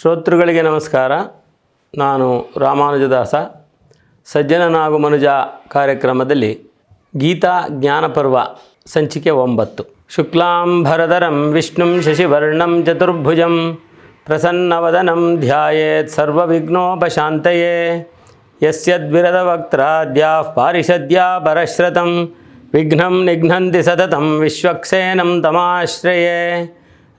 ಶ್ರೋತೃಗಳಿಗೆ ನಮಸ್ಕಾರ. ನಾನು ರಾಮಾನುಜದಾಸ. ಸಜ್ಜನನಾಗು ಮನುಜ ಕಾರ್ಯಕ್ರಮದಲ್ಲಿ ಗೀತಾ ಜ್ಞಾನಪರ್ವ ಸಂಚಿಕೆ ಒಂಬತ್ತು. ಶುಕ್ಲಾಂಭರಧರಂ ವಿಷ್ಣುಂ ಶಶಿವರ್ಣಂ ಚತುರ್ಭುಜಂ ಪ್ರಸನ್ನವದನಂ ಧ್ಯಾಯೇತ್ ಸರ್ವವಿಘ್ನೋಪಶಾಂತಯೇ. ಯಸ್ಯದ್ವಿರದವಕ್ತ್ರಾದ್ಯಾ ಪಾರಿಷದ್ಯಾ ಪರಶ್ರತಂ ವಿಘ್ನಂ ನಿಘ್ನಂತಿ ಸತತಂ ವಿಶ್ವಕ್ಸೇನಂ ತಮಾಶ್ರಯೇ.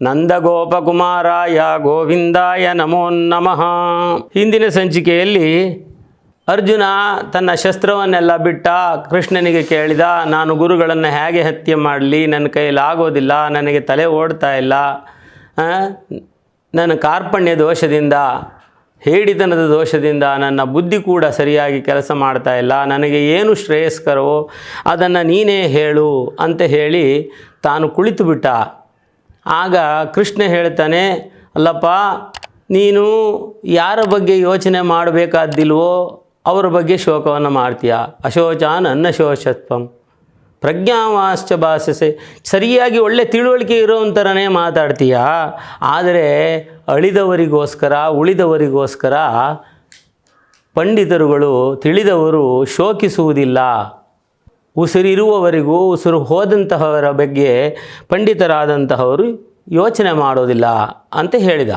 ನಂದಗೋಪಕುಮಾರಾಯ ಗೋವಿಂದಾಯ ನಮೋ ನಮಃ. ಹಿಂದಿನ ಸಂಚಿಕೆಯಲ್ಲಿ ಅರ್ಜುನ ತನ್ನ ಶಸ್ತ್ರವನ್ನೆಲ್ಲ ಬಿಟ್ಟ ಕೃಷ್ಣನಿಗೆ ಕೇಳಿದ, ನಾನು ಗುರುಗಳನ್ನು ಹೇಗೆ ಹತ್ಯೆ ಮಾಡಲಿ? ನನ್ನ ಕೈಲಾಗೋದಿಲ್ಲ ನನಗೆ ತಲೆ ಓಡ್ತಾ ಇಲ್ಲ ನನ್ನ ಕಾರ್ಪಣ್ಯ ದೋಷದಿಂದ, ಹೇಡಿತನದ ದೋಷದಿಂದ ನನ್ನ ಬುದ್ಧಿ ಕೂಡ ಸರಿಯಾಗಿ ಕೆಲಸ ಮಾಡ್ತಾ ಇಲ್ಲ, ನನಗೆ ಏನು ಶ್ರೇಯಸ್ಕರವೋ ಅದನ್ನು ನೀನೇ ಹೇಳು ಅಂತ ಹೇಳಿ ತಾನು ಕುಳಿತು ಬಿಟ್ಟ ಆಗ ಕೃಷ್ಣ ಹೇಳ್ತಾನೆ, ಅಲ್ಲಪ್ಪ, ನೀನು ಯಾರ ಬಗ್ಗೆ ಯೋಚನೆ ಮಾಡಬೇಕಾದ್ದಿಲ್ವೋ ಅವರ ಬಗ್ಗೆ ಶೋಕವನ್ನು ಮಾಡ್ತೀಯ? ಅಶೋಚಾನ್ ಅನ್ನಶೋಚತ್ವಂ ಪ್ರಜ್ಞಾವಾಶ್ಚ ಭಾಷಸೆ ಸರಿಯಾಗಿ ಒಳ್ಳೆ ತಿಳುವಳಿಕೆ ಇರೋವಂಥರನೇ ಮಾತಾಡ್ತೀಯ? ಆದರೆ ಅಳಿದವರಿಗೋಸ್ಕರ, ಉಳಿದವರಿಗೋಸ್ಕರ ಪಂಡಿತರುಗಳು ತಿಳಿದವರು ಶೋಕಿಸುವುದಿಲ್ಲ. ಉಸಿರಿರುವವರಿಗೂ ಉಸಿರು ಹೋದಂತಹವರ ಬಗ್ಗೆ ಪಂಡಿತರಾದಂತಹವರು ಯೋಚನೆ ಮಾಡೋದಿಲ್ಲ ಅಂತ ಹೇಳಿದ.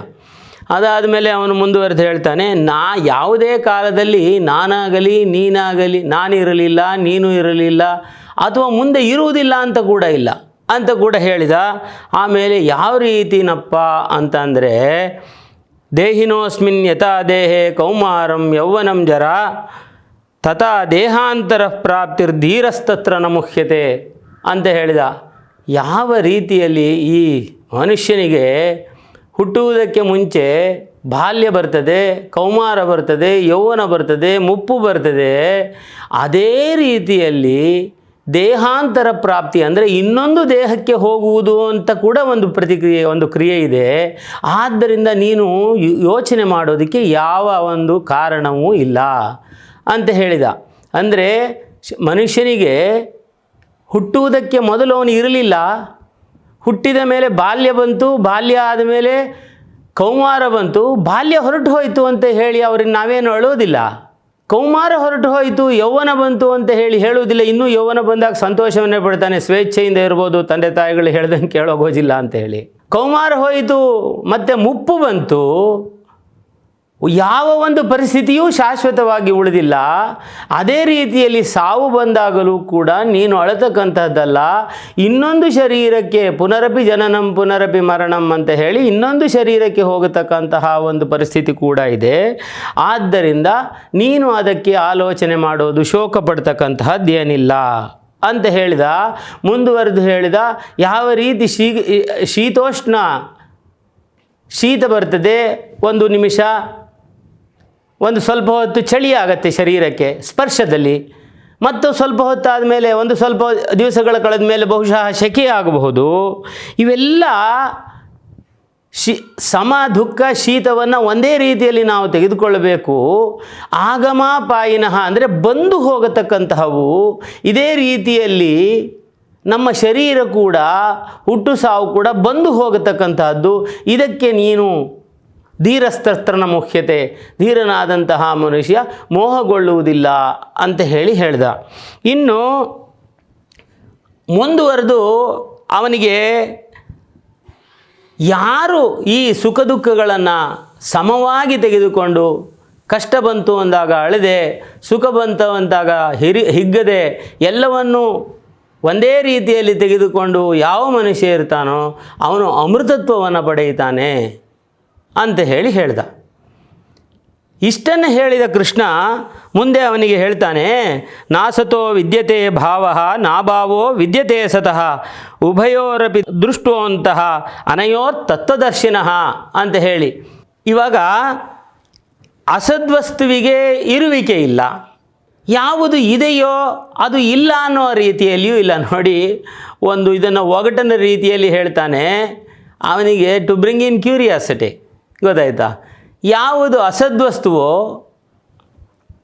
ಅದಾದ ಮೇಲೆ ಅವನು ಮುಂದುವರೆದು ಹೇಳ್ತಾನೆ, ನಾ ಯಾವುದೇ ಕಾಲದಲ್ಲಿ ನಾನಾಗಲಿ, ನೀನಾಗಲಿ, ನಾನಿರಲಿಲ್ಲ, ನೀನು ಇರಲಿಲ್ಲ ಅಥವಾ ಮುಂದೆ ಇರುವುದಿಲ್ಲ ಅಂತ ಕೂಡ ಇಲ್ಲ. ಅಂತ ಕೂಡ ಹೇಳಿದ. ಆಮೇಲೆ ಯಾವ ರೀತಿನಪ್ಪ ಅಂತಂದರೆ, ದೇಹಿನೋಸ್ಮಿನ್ ಯಥಾ ದೇಹೆ ಕೌಮಾರಂ ಯೌವನಂ ಜರ ತಥಾ ದೇಹಾಂತರ ಪ್ರಾಪ್ತಿರ್ಧೀರಸ್ತತ್ರ ನ ಮುಖ್ಯತೆ ಅಂತ ಹೇಳಿದ. ಯಾವ ರೀತಿಯಲ್ಲಿ ಈ ಮನುಷ್ಯನಿಗೆ ಹುಟ್ಟುವುದಕ್ಕೆ ಮುಂಚೆ ಬಾಲ್ಯ ಬರ್ತದೆ, ಕೌಮಾರ ಬರ್ತದೆ, ಯೌವನ ಬರ್ತದೆ, ಮುಪ್ಪು ಬರ್ತದೆ, ಅದೇ ರೀತಿಯಲ್ಲಿ ದೇಹಾಂತರ ಪ್ರಾಪ್ತಿ ಅಂದರೆ ಇನ್ನೊಂದು ದೇಹಕ್ಕೆ ಹೋಗುವುದು ಅಂತ ಕೂಡ ಒಂದು ಪ್ರತಿಕ್ರಿಯೆ, ಒಂದು ಕ್ರಿಯೆ ಇದೆ. ಆದ್ದರಿಂದ ನೀನು ಯೋಚನೆ ಮಾಡೋದಕ್ಕೆ ಯಾವ ಒಂದು ಕಾರಣವೂ ಇಲ್ಲ. ಅಂತ ಹೇಳಿದ. ಅಂದರೆ ಮನುಷ್ಯನಿಗೆ ಹುಟ್ಟುವುದಕ್ಕೆ ಮೊದಲು ಅವನು ಇರಲಿಲ್ಲ. ಹುಟ್ಟಿದ ಮೇಲೆ ಬಾಲ್ಯ ಬಂತು. ಬಾಲ್ಯ ಆದಮೇಲೆ ಕೌಮಾರ ಬಂತು. ಬಾಲ್ಯ ಹೊರಟು ಹೋಯಿತು ಅಂತ ಹೇಳಿ ಅವ್ರಿಗೆ ನಾವೇನು ಅಳೋದಿಲ್ಲ ಕೌಮಾರ ಹೊರಟು ಹೋಯಿತು. ಯೌವನ ಬಂತು ಅಂತ ಹೇಳಿ ಹೇಳುವುದಿಲ್ಲ. ಇನ್ನೂ ಯೌವನ ಬಂದಾಗ ಸಂತೋಷವನ್ನೇ ಪಡ್ತಾನೆ. ಸ್ವೇಚ್ಛೆಯಿಂದ ಇರ್ಬೋದು, ತಂದೆ ತಾಯಿಗಳು ಹೇಳ್ದಂಗೆ ಕೇಳೋಗೋದಿಲ್ಲ ಅಂತ ಹೇಳಿ. ಕೌಮಾರ ಹೋಯಿತು. ಮತ್ತು ಮುಪ್ಪು ಬಂತು. ಯಾವ ಒಂದು ಪರಿಸ್ಥಿತಿಯೂ ಶಾಶ್ವತವಾಗಿ ಉಳಿದಿಲ್ಲ. ಅದೇ ರೀತಿಯಲ್ಲಿ ಸಾವು ಬಂದಾಗಲೂ ಕೂಡ ನೀನು ಅಳತಕ್ಕಂಥದ್ದಲ್ಲ ಇನ್ನೊಂದು ಶರೀರಕ್ಕೆ ಪುನರಪಿ ಜನನಂ, ಪುನರಪಿ ಮರಣಂ ಅಂತ ಹೇಳಿ ಇನ್ನೊಂದು ಶರೀರಕ್ಕೆ ಹೋಗತಕ್ಕಂತಹ ಒಂದು ಪರಿಸ್ಥಿತಿ ಕೂಡ ಇದೆ. ಆದ್ದರಿಂದ ನೀನು ಅದಕ್ಕೆ ಆಲೋಚನೆ ಮಾಡೋದು ಶೋಕ ಪಡ್ತಕ್ಕಂತಹದ್ದೇನಿಲ್ಲ ಅಂತ ಹೇಳಿದ, ಮುಂದುವರೆದು ಹೇಳಿದ, ಯಾವ ರೀತಿ ಶೀ, ಶೀತೋಷ್ಣ ಶೀತ ಬರ್ತದೆ, ಒಂದು ನಿಮಿಷ ಒಂದು ಸ್ವಲ್ಪ ಹೊತ್ತು ಚಳಿ ಆಗುತ್ತೆ ಶರೀರಕ್ಕೆ ಸ್ಪರ್ಶದಲ್ಲಿ. ಮತ್ತು ಸ್ವಲ್ಪ ಹೊತ್ತಾದ ಮೇಲೆ ಒಂದು ಸ್ವಲ್ಪ ದಿವಸಗಳ ಕಳೆದ ಮೇಲೆ ಬಹುಶಃ ಸೆಕೆ ಆಗಬಹುದು. ಇವೆಲ್ಲ ಶಿ, ಸಮ ದುಃಖ ಶೀತವನ್ನು ಒಂದೇ ರೀತಿಯಲ್ಲಿ ನಾವು ತೆಗೆದುಕೊಳ್ಳಬೇಕು. ಆಗಮಾಪಾಯಿನಃ ಅಂದರೆ ಬಂದು ಹೋಗತಕ್ಕಂತಹವು ಇದೇ ರೀತಿಯಲ್ಲಿ ನಮ್ಮ ಶರೀರ ಕೂಡ ಹುಟ್ಟು ಸಾವು ಕೂಡ ಬಂದು ಹೋಗತಕ್ಕಂತಹದ್ದು. ಇದಕ್ಕೆ ನೀನು ಧೀರಸ್ತತ್ರನ ಮುಖ್ಯತೆ, ಧೀರನಾದಂತಹ ಮನುಷ್ಯ ಮೋಹಗೊಳ್ಳುವುದಿಲ್ಲ ಅಂತ ಹೇಳಿ ಹೇಳ್ದ. ಇನ್ನು ಮುಂದುವರೆದು ಅವನಿಗೆ ಯಾರು ಈ ಸುಖ ದುಃಖಗಳನ್ನು ಸಮವಾಗಿ ತೆಗೆದುಕೊಂಡು ಕಷ್ಟ ಬಂತು ಅಂದಾಗ ಅಳದೆ, ಸುಖ ಬಂತು ಅಂದಾಗ ಹಿರಿ, ಹಿಗ್ಗದೆ ಎಲ್ಲವನ್ನು ಒಂದೇ ರೀತಿಯಲ್ಲಿ ತೆಗೆದುಕೊಂಡು ಯಾವ ಮನುಷ್ಯ ಇರ್ತಾನೋ ಅವನು ಅಮೃತತ್ವವನ್ನು ಪಡೆಯುತ್ತಾನೆ. ಅಂತ ಹೇಳಿ ಹೇಳ್ದ. ಇಷ್ಟನ್ನು ಹೇಳಿದ ಕೃಷ್ಣ ಮುಂದೆ ಅವನಿಗೆ ಹೇಳ್ತಾನೆ, ನಾಸತೋ ವಿದ್ಯತೆ ಭಾವ, ನಾಭಾವೋ ವಿದ್ಯತೆ ಸತಃ, ಉಭಯೋರಪಿ ದೃಷ್ಟುವಂತಹ ಅನಯೋ ತತ್ವದರ್ಶಿನಃ ಅಂತ ಹೇಳಿ. ಇವಾಗ ಅಸದ್ವಸ್ತುವಿಗೆ ಇರುವಿಕೆ ಇಲ್ಲ. ಯಾವುದು ಇದೆಯೋ ಅದು ಇಲ್ಲ ಅನ್ನೋ ರೀತಿಯಲ್ಲಿಯೂ ಇಲ್ಲ. ನೋಡಿ, ಒಂದು ಇದನ್ನು ಒಗಟನ ರೀತಿಯಲ್ಲಿ ಹೇಳ್ತಾನೆ, ಅವನಿಗೆ ಟು ಬ್ರಿಂಗ್ ಇನ್ ಕ್ಯೂರಿಯಾಸಿಟಿ ಗೊತ್ತಾಯ್ತಾ? ಯಾವುದು ಅಸದ್ವಸ್ತುವೋ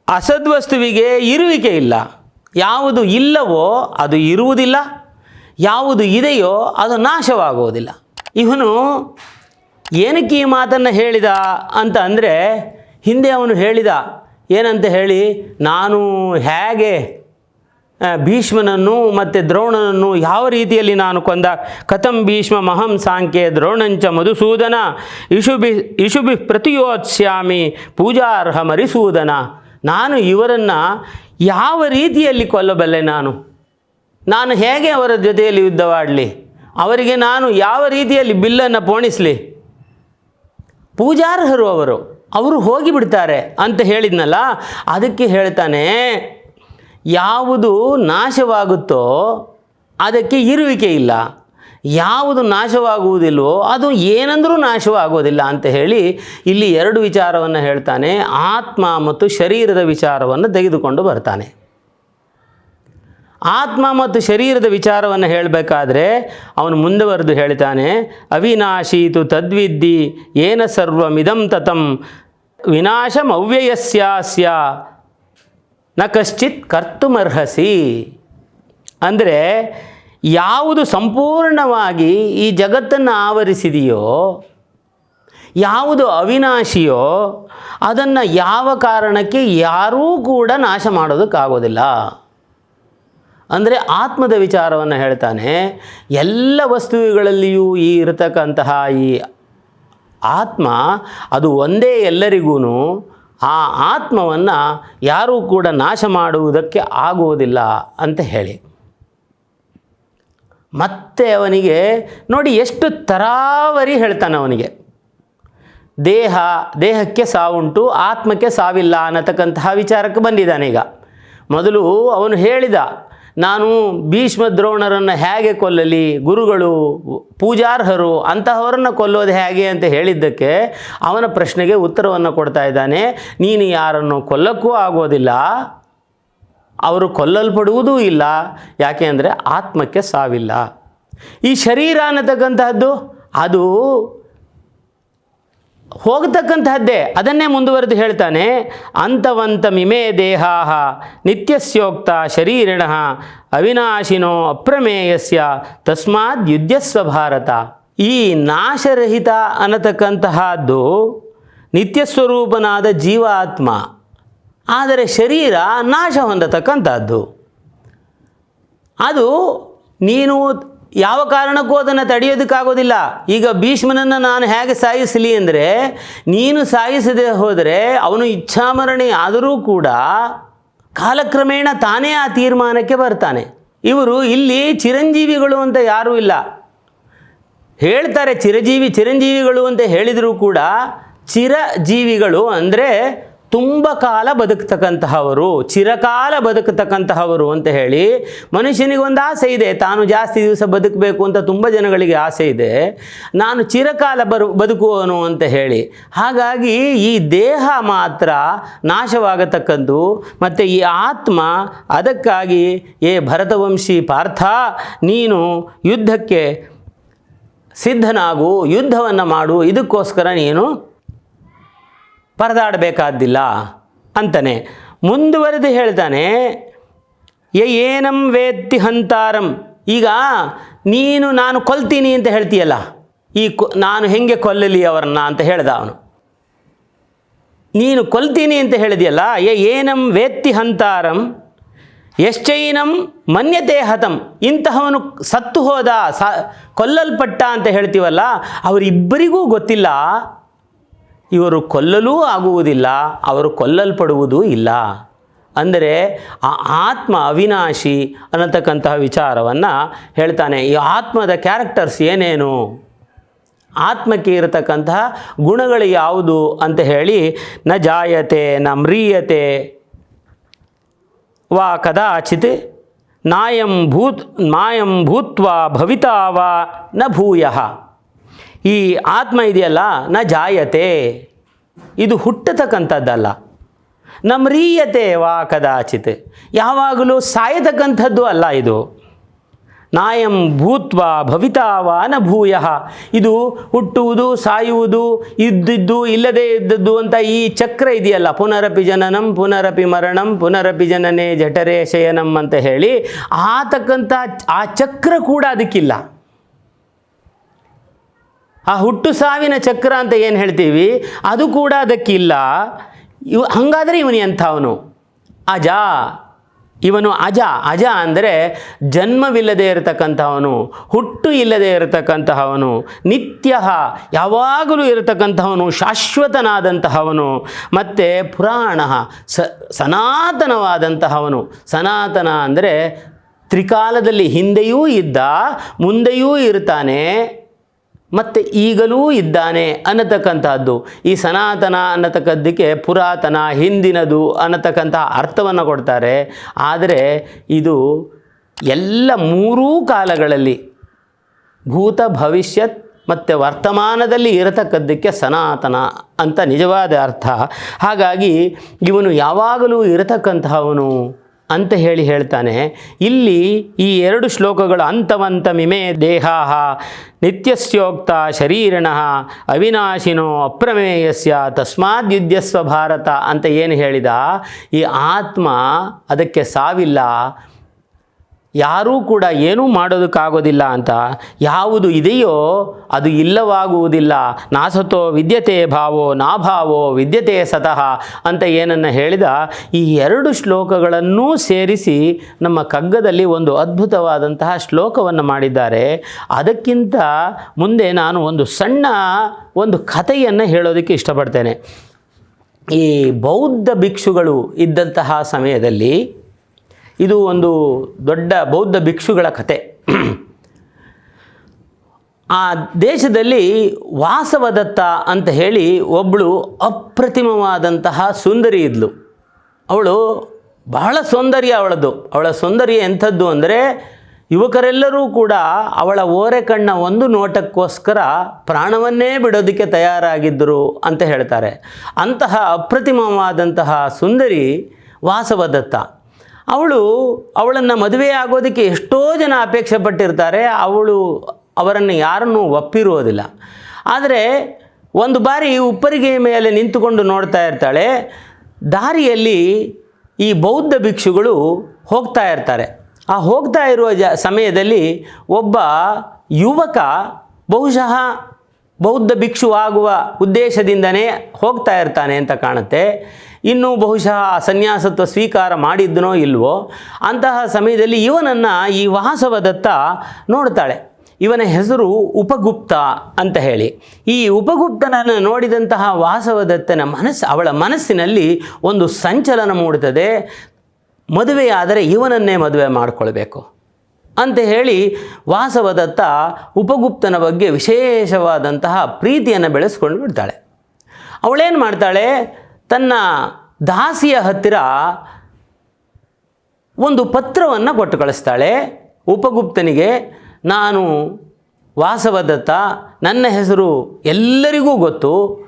ಅಸದ್ವಸ್ತುವಿಗೆ ಇರುವಿಕೆ ಇಲ್ಲ. ಯಾವುದು ಇಲ್ಲವೋ ಅದು ಇರುವುದಿಲ್ಲ. ಯಾವುದು ಇದೆಯೋ ಅದು ನಾಶವಾಗುವುದಿಲ್ಲ. ಇವನು ಏನಕ್ಕೆ ಈ ಮಾತನ್ನು ಹೇಳಿದ ಅಂತ ಅಂದರೆ ಹಿಂದೆ ಅವನು ಹೇಳಿದ, ಏನಂತ ಹೇಳಿ? ನಾನು ಹೇಗೆ ಭೀಷ್ಮನನ್ನು ಮತ್ತು ದ್ರೋಣನನ್ನು ಯಾವ ರೀತಿಯಲ್ಲಿ ನಾನು ಕೊಂದ? ಕಥಂ ಭೀಷ್ಮ ಮಹಂ ಸಾಂಖ್ಯೆ ದ್ರೋಣಂಚ ಮಧುಸೂದನ. ಇಶುಭಿ ಇಶುಭಿ ಪ್ರತಿಯೋತ್ಸ್ಯಾಮಿ ಪೂಜಾರ್ಹ ಮರಿಸೂದನ. ನಾನು ಇವರನ್ನು ಯಾವ ರೀತಿಯಲ್ಲಿ ಕೊಲ್ಲಬಲ್ಲೆ ನಾನು? ನಾನು ಹೇಗೆ ಅವರ ಜೊತೆಯಲ್ಲಿ ಯುದ್ಧವಾಡಲಿ? ಅವರಿಗೆ ನಾನು ಯಾವ ರೀತಿಯಲ್ಲಿ ಬಿಲ್ಲನ್ನು ಪೋಣಿಸಲಿ? ಪೂಜಾರ್ಹರು ಅವರು ಅವರು ಹೋಗಿಬಿಡ್ತಾರೆ ಅಂತ ಹೇಳಿದ್ನಲ್ಲ, ಅದಕ್ಕೆ ಹೇಳ್ತಾನೆ ಯಾವುದು ನಾಶವಾಗುತ್ತೋ ಅದಕ್ಕೆ ಇರುವಿಕೆ ಇಲ್ಲ. ಯಾವುದು ನಾಶವಾಗುವುದಿಲ್ವೋ ಅದು ಏನಂದರೂ ನಾಶವಾಗೋದಿಲ್ಲ ಅಂತ ಹೇಳಿ ಇಲ್ಲಿ ಎರಡು ವಿಚಾರವನ್ನು ಹೇಳ್ತಾನೆ. ಆತ್ಮ ಮತ್ತು ಶರೀರದ ವಿಚಾರವನ್ನು ತೆಗೆದುಕೊಂಡು ಬರ್ತಾನೆ. ಆತ್ಮ ಮತ್ತು ಶರೀರದ ವಿಚಾರವನ್ನು ಹೇಳಬೇಕಾದ್ರೆ ಅವನು ಮುಂದುವರೆದು ಹೇಳ್ತಾನೆ, ಅವಿನಾಶೀತು ತದ್ವಿದ್ದಿ, ಏನ ಸರ್ವಮಿದಂ ತತಂ ವಿನಾಶಂ ಅವ್ಯಯಸ್ಯಾಸ್ಯ ನ ಕಶ್ಚಿತ್ ಕರ್ತುಮರ್ಹಸಿ. ಅಂದರೆ ಯಾವುದು ಸಂಪೂರ್ಣವಾಗಿ ಈ ಜಗತ್ತನ್ನು ಆವರಿಸಿದೆಯೋ, ಯಾವುದು ಅವಿನಾಶಿಯೋ, ಅದನ್ನು ಯಾವ ಕಾರಣಕ್ಕೆ ಯಾರೂ ಕೂಡ ನಾಶ ಮಾಡೋದಕ್ಕಾಗೋದಿಲ್ಲ. ಅಂದರೆ ಆತ್ಮದ ವಿಚಾರವನ್ನು ಹೇಳ್ತಾನೆ, ಎಲ್ಲ ವಸ್ತುಗಳಲ್ಲಿಯೂ ಈ ಇರತಕ್ಕಂತಹ ಈ ಆತ್ಮ ಅದು ಒಂದೇ ಎಲ್ಲರಿಗೂ ಆ ಆತ್ಮವನ್ನು ಯಾರೂ ಕೂಡ ನಾಶ ಮಾಡುವುದಕ್ಕೆ ಆಗುವುದಿಲ್ಲ ಅಂತ ಹೇಳಿ. ಮತ್ತೆ ಅವನಿಗೆ ನೋಡಿ ಎಷ್ಟು ತರಾವರಿ ಹೇಳ್ತಾನೆ ಅವನಿಗೆ. ದೇಹ, ದೇಹಕ್ಕೆ ಸಾವುಂಟು, ಆತ್ಮಕ್ಕೆ ಸಾವಿಲ್ಲ ಅನ್ನತಕ್ಕಂತಹ ವಿಚಾರಕ್ಕೆ ಬಂದಿದ್ದಾನೆ ಈಗ. ಮೊದಲು ಅವನು ಹೇಳಿದ ನಾನು ಭೀಷ್ಮ ದ್ರೋಣರನ್ನು ಹೇಗೆ ಕೊಲ್ಲಲಿ? ಗುರುಗಳು, ಪೂಜಾರ್ಹರು ಅಂತಹವರನ್ನು ಕೊಲ್ಲೋದು ಹೇಗೆ ಅಂತ ಹೇಳಿದ್ದಕ್ಕೆ ಅವನ ಪ್ರಶ್ನೆಗೆ ಉತ್ತರವನ್ನು ಕೊಡ್ತಾ ಇದ್ದಾನೆ. ನೀನು ಯಾರನ್ನು ಕೊಲ್ಲಕ್ಕೂ ಆಗೋದಿಲ್ಲ, ಅವರು ಕೊಲ್ಲಲ್ಪಡುವುದೂ ಇಲ್ಲ, ಯಾಕೆ ಅಂದರೆ ಆತ್ಮಕ್ಕೆ ಸಾವಿಲ್ಲ. ಈ ಶರೀರ ಅನ್ನತಕ್ಕಂತಹದ್ದು ಅದು ಹೋಗತಕ್ಕಂತಹದ್ದೇ ಅದನ್ನೇ ಮುಂದುವರೆದು ಹೇಳ್ತಾನೆ, ಅಂತವಂತ ಮಿಮೇ ದೇಹಾಹ, ನಿತ್ಯಸ್ಯೋಕ್ತ ಶರೀರಿಣ, ಅವಿನಾಶಿನೋ ಅಪ್ರಮೇಯಸ್ಯ, ತಸ್ಮಾತ್ ಯುದ್ಧಸ್ವ ಭಾರತ. ಈ ನಾಶರಹಿತ ಅನ್ನತಕ್ಕಂತಹದ್ದು ನಿತ್ಯಸ್ವರೂಪನಾದ ಜೀವಾತ್ಮ, ಆದರೆ ಶರೀರ ನಾಶ ಹೊಂದತಕ್ಕಂಥದ್ದು ಅದು ನೀನು ಯಾವ ಕಾರಣಕ್ಕೂ ಅದನ್ನು ತಡೆಯೋದಕ್ಕಾಗೋದಿಲ್ಲ. ಈಗ ಭೀಷ್ಮನನ್ನು ನಾನು ಹೇಗೆ ಸಾಯಿಸಲಿ ಅಂದರೆ, ನೀನು ಸಾಯಿಸದೆ ಹೋದರೆ ಅವನು ಇಚ್ಛಾಮರಣೆ ಆದರೂ ಕೂಡ ಕಾಲಕ್ರಮೇಣ ತಾನೇ ಆ ತೀರ್ಮಾನಕ್ಕೆ ಬರ್ತಾನೆ. ಇವರು ಇಲ್ಲಿ ಚಿರಂಜೀವಿಗಳು ಅಂತ ಯಾರೂ ಇಲ್ಲ. ಹೇಳ್ತಾರೆ ಚಿರಜೀವಿ ಚಿರಂಜೀವಿಗಳು ಅಂತ ಹೇಳಿದರೂ ಕೂಡ ಚಿರಜೀವಿಗಳು ಅಂದರೆ ತುಂಬ ಕಾಲ ಬದುಕ್ತಕ್ಕಂತಹವರು, ಚಿರಕಾಲ ಬದುಕತಕ್ಕಂತಹವರು ಅಂತ ಹೇಳಿ ಮನುಷ್ಯನಿಗೆ ಒಂದು ಆಸೆ ಇದೆ. ತಾನು ಜಾಸ್ತಿ ದಿವಸ ಬದುಕಬೇಕು ಅಂತ ತುಂಬ ಜನಗಳಿಗೆ ಆಸೆ ಇದೆ. ನಾನು ಚಿರಕಾಲ ಬರು ಬದುಕುವನು ಅಂತ ಹೇಳಿ. ಹಾಗಾಗಿ ಈ ದೇಹ ಮಾತ್ರ ನಾಶವಾಗತಕ್ಕದ್ದು, ಮತ್ತು ಈ ಆತ್ಮ ಅದಕ್ಕಾಗಿ, ಏ ಭರತವಂಶಿ ಪಾರ್ಥ, ನೀನು ಯುದ್ಧಕ್ಕೆ ಸಿದ್ಧನಾಗು, ಯುದ್ಧವನ್ನು ಮಾಡು, ಇದಕ್ಕೋಸ್ಕರ ನೀನು ಪರದಾಡಬೇಕಾದ್ದಿಲ್ಲ ಅಂತಾನೆ. ಮುಂದುವರೆದು ಹೇಳ್ತಾನೆ ಏನಂ ವೇತ್ತಿ ಹಂತಾರಂ. ಈಗ ನೀನು, ನಾನು ಕೊಲ್ತೀನಿ ಅಂತ ಹೇಳ್ತೀಯಲ್ಲ, ಈ ಕೊ, ನಾನು ಹೆಂಗೆ ಕೊಲ್ಲಲಿ ಅವರನ್ನ ಅಂತ ಹೇಳ್ದ ಅವನು. ನೀನು ಕೊಲ್ತೀನಿ ಅಂತ ಹೇಳಿದೆಯಲ್ಲ ಎ ಏನಂ ವೇತ್ತಿ ಹಂತಾರಂ ಎಶ್ಚೈನಂ ಮನ್ಯತೆ ಹತಂ ಇಂತಹವನು ಸತ್ತು ಹೋದ, ಸ, ಕೊಲ್ಲಲ್ಪಟ್ಟ ಅಂತ ಹೇಳ್ತೀವಲ್ಲ, ಅವರಿಬ್ಬರಿಗೂ ಗೊತ್ತಿಲ್ಲ ಇವರು ಕೊಲ್ಲಲೂ ಆಗುವುದಿಲ್ಲ, ಅವರು ಕೊಲ್ಲಲ್ಪಡುವುದೂ ಇಲ್ಲ. ಅಂದರೆ ಆ ಆತ್ಮ ಅವಿನಾಶಿ ಅನ್ನತಕ್ಕಂತಹ ವಿಚಾರವನ್ನು ಹೇಳ್ತಾನೆ. ಈ ಆತ್ಮದ ಕ್ಯಾರೆಕ್ಟರ್ಸ್ ಏನೇನು? ಆತ್ಮಕ್ಕೆ ಇರತಕ್ಕಂತಹ ಗುಣಗಳು ಯಾವುದು ಅಂತ ಹೇಳಿ, ನ ಜಾಯತೆ, ನ ಮ್ರಿಯತೆ, ವಾ ಕದಾಚಿತ್ ನಾಯಂ ಭೂತ್ ಮಾಯಂ ಭೂತ್ವ ಭವಿತಾ ವಾ ನ ಭೂಯ. ಈ ಆತ್ಮ ಇದೆಯಲ್ಲ, ನ ಜಾಯತೆ. ಇದು ಹುಟ್ಟತಕ್ಕಂಥದ್ದಲ್ಲ. ನಮ್ರೀಯತೆ ವಾ ಕದಾಚಿತ್. ಯಾವಾಗಲೂ ಸಾಯತಕ್ಕಂಥದ್ದು ಅಲ್ಲ ಇದು. ನಾಯಂ ಭೂತ್ವ ಭವಿತಾವ ನ ಭೂಯ ಇದು ಹುಟ್ಟುವುದು, ಸಾಯುವುದು, ಇದ್ದಿದ್ದು, ಇಲ್ಲದೇ ಇದ್ದದ್ದು ಅಂತ ಈ ಚಕ್ರ ಇದೆಯಲ್ಲ. ಪುನರಪಿ ಜನನಂ, ಪುನರಪಿ ಮರಣಂ, ಪುನರಪಿ ಜನನೇ ಜಠರೇ ಶಯನಂ ಅಂತ ಹೇಳಿ ಆತಕ್ಕಂಥ ಆ ಚಕ್ರ ಕೂಡ ಅದಕ್ಕಿಲ್ಲ. ಆ ಹುಟ್ಟು ಸಾವಿನ ಚಕ್ರ ಅಂತ ಏನು ಹೇಳ್ತೀವಿ? ಅದು ಕೂಡ ಅದಕ್ಕಿಲ್ಲ. ಇವ, ಹಾಗಾದರೆ ಇವನು ಎಂಥವನು? ಅಜ. ಇವನು ಅಜ. ಅಜ ಅಂದರೆ ಜನ್ಮವಿಲ್ಲದೆ ಇರತಕ್ಕಂಥವನು, ಹುಟ್ಟು ಇಲ್ಲದೆ ಇರತಕ್ಕಂತಹವನು ನಿತ್ಯ ಯಾವಾಗಲೂ ಇರತಕ್ಕಂತಹವನು ಶಾಶ್ವತನಾದಂತಹವನು, ಮತ್ತು ಪುರಾಣ ಸ, ಸನಾತನವಾದಂತಹವನು. ಸನಾತನ ಅಂದರೆ ತ್ರಿಕಾಲದಲ್ಲಿ ಹಿಂದೆಯೂ ಇದ್ದ, ಮುಂದೆಯೂ ಇರ್ತಾನೆ. ಮತ್ತು ಈಗಲೂ ಇದ್ದಾನೆ ಅನ್ನತಕ್ಕಂತಹದ್ದು. ಈ ಸನಾತನ ಅನ್ನತಕ್ಕದ್ದಕ್ಕೆ ಪುರಾತನ ಹಿಂದಿನದು ಅನ್ನತಕ್ಕಂತಹ ಅರ್ಥವನ್ನು ಕೊಡ್ತಾರೆ. ಆದರೆ ಇದು ಎಲ್ಲ ಮೂರೂ ಕಾಲಗಳಲ್ಲಿ ಭೂತ ಭವಿಷ್ಯತ್ ಮತ್ತು ವರ್ತಮಾನದಲ್ಲಿ ಇರತಕ್ಕದ್ದಕ್ಕೆ ಸನಾತನ ಅಂತ ನಿಜವಾದ ಅರ್ಥ. ಹಾಗಾಗಿ ಇವನು ಯಾವಾಗಲೂ ಇರತಕ್ಕಂತಹವನು. ಅಂತ ಹೇಳಿ ಹೇಳ್ತಾನೆ, ಇಲ್ಲಿ ಈ ಎರಡು ಶ್ಲೋಕಗಳು ಅಂತವಂತ ಮಿಮೆ ದೇಹಾಹ, ನಿತ್ಯಸ್ಯೋಕ್ತ ಶರೀರಣಃ, ಅವಿನಾಶಿನೋ ಅಪ್ರಮೇಯಸ್ಯ ತಸ್ಮಾದ್ಯುದ್ಯಸ್ವ ಭಾರತ ಅಂತ ಏನು ಹೇಳಿದ, ಈ ಆತ್ಮ ಅದಕ್ಕೆ ಸಾವಿಲ್ಲ ಯಾರೂ ಕೂಡ ಏನೂ ಮಾಡೋದಕ್ಕಾಗೋದಿಲ್ಲ ಅಂತ ಯಾವುದು ಇದೆಯೋ ಅದು ಇಲ್ಲವಾಗುವುದಿಲ್ಲ. ನಾಸತೋ ವಿದ್ಯತೆ ಭಾವೋ ನಾಭಾವೋ ವಿದ್ಯತೆ ಸತಃ ಅಂತ ಏನನ್ನು ಹೇಳಿದ ಈ ಎರಡು ಶ್ಲೋಕಗಳನ್ನೂ ಸೇರಿಸಿ ನಮ್ಮ ಕಗ್ಗದಲ್ಲಿ ಒಂದು ಅದ್ಭುತವಾದಂತಹ ಶ್ಲೋಕವನ್ನು ಮಾಡಿದ್ದಾರೆ. ಅದಕ್ಕಿಂತ ಮುಂದೆ ನಾನು ಒಂದು ಸಣ್ಣ ಒಂದು ಕಥೆಯನ್ನು ಹೇಳೋದಕ್ಕೆ ಇಷ್ಟಪಡ್ತೇನೆ. ಈ ಬೌದ್ಧ ಭಿಕ್ಷುಗಳು ಇದ್ದಂತಹ ಸಮಯದಲ್ಲಿ ಇದು ಒಂದು ದೊಡ್ಡ ಬೌದ್ಧ ಭಿಕ್ಷುಗಳ ಕತೆ. ಆ ದೇಶದಲ್ಲಿ ವಾಸವದತ್ತ ಅಂತ ಹೇಳಿ ಒಬ್ಬಳು ಅಪ್ರತಿಮವಾದಂತಹ ಸುಂದರಿ ಇದ್ಲು. ಅವಳು ಬಹಳ ಸೌಂದರ್ಯ ಅವಳದು. ಅವಳ ಸೌಂದರ್ಯ ಎಂಥದ್ದು ಅಂದರೆ ಯುವಕರೆಲ್ಲರೂ ಕೂಡ ಅವಳ ಓರೆ ಕಣ್ಣ ಒಂದು ನೋಟಕ್ಕೋಸ್ಕರ ಪ್ರಾಣವನ್ನೇ ಬಿಡೋದಕ್ಕೆ ತಯಾರಾಗಿದ್ದರು ಅಂತ ಹೇಳ್ತಾರೆ. ಅಂತಹ ಅಪ್ರತಿಮವಾದಂತಹ ಸುಂದರಿ ವಾಸವದತ್ತ. ಅವಳು ಅವಳನ್ನು ಮದುವೆ ಆಗೋದಕ್ಕೆ ಎಷ್ಟೋ ಜನ ಅಪೇಕ್ಷೆ ಪಟ್ಟಿರ್ತಾರೆ. ಅವಳು ಅವರನ್ನು ಯಾರನ್ನೂ ಒಪ್ಪಿರುವುದಿಲ್ಲ ಆದರೆ ಒಂದು ಬಾರಿ ಉಪ್ಪರಿಗೆ ಮೇಲೆ ನಿಂತುಕೊಂಡು ನೋಡ್ತಾ ಇರ್ತಾಳೆ. ದಾರಿಯಲ್ಲಿ ಈ ಬೌದ್ಧ ಭಿಕ್ಷುಗಳು ಹೋಗ್ತಾ ಇರ್ತಾರೆ. ಆ ಹೋಗ್ತಾ ಇರುವ ಜ ಸಮಯದಲ್ಲಿ ಒಬ್ಬ ಯುವಕ ಬಹುಶಃ ಬೌದ್ಧ ಭಿಕ್ಷು ಆಗುವ ಉದ್ದೇಶದಿಂದನೇ ಹೋಗ್ತಾ ಇರ್ತಾನೆ ಅಂತ ಕಾಣುತ್ತೆ. ಇನ್ನು ಬಹುಶಃ ಸನ್ಯಾಸತ್ವ ಸ್ವೀಕಾರ ಮಾಡಿದ್ದನೋ ಇಲ್ವೋ, ಅಂತಹ ಸಮಯದಲ್ಲಿ ಇವನನ್ನು ಈ ವಾಸವದತ್ತ ನೋಡ್ತಾಳೆ. ಇವನ ಹೆಸರು ಉಪಗುಪ್ತ ಅಂತ ಹೇಳಿ. ಈ ಉಪಗುಪ್ತನನ್ನು ನೋಡಿದಂತಹ ವಾಸವದತ್ತನ ಮನಸ್ಸು, ಅವಳ ಮನಸ್ಸಿನಲ್ಲಿ ಒಂದು ಸಂಚಲನ ಮೂಡುತ್ತದೆ. ಮದುವೆಯಾದರೆ ಇವನನ್ನೇ ಮದುವೆ ಮಾಡಿಕೊಳ್ಬೇಕು ಅಂತ ಹೇಳಿ ವಾಸವದತ್ತ ಉಪಗುಪ್ತನ ಬಗ್ಗೆ ವಿಶೇಷವಾದಂತಹ ಪ್ರೀತಿಯನ್ನು ಬೆಳೆಸ್ಕೊಂಡು ಬಿಡ್ತಾಳೆ. ಅವಳೇನು ಮಾಡ್ತಾಳೆ? ತನ್ನ ದಾಸಿಯ ಹತ್ತಿರ ಒಂದು ಪತ್ರವನ್ನು ಕೊಟ್ಟು ಕಳಿಸ್ತಾಳೆ. ಉಪಗುಪ್ತನಿಗೆ, ನಾನು ವಾಸವದತ್ತ, ನನ್ನ ಹೆಸರು ಎಲ್ಲರಿಗೂ ಗೊತ್ತು.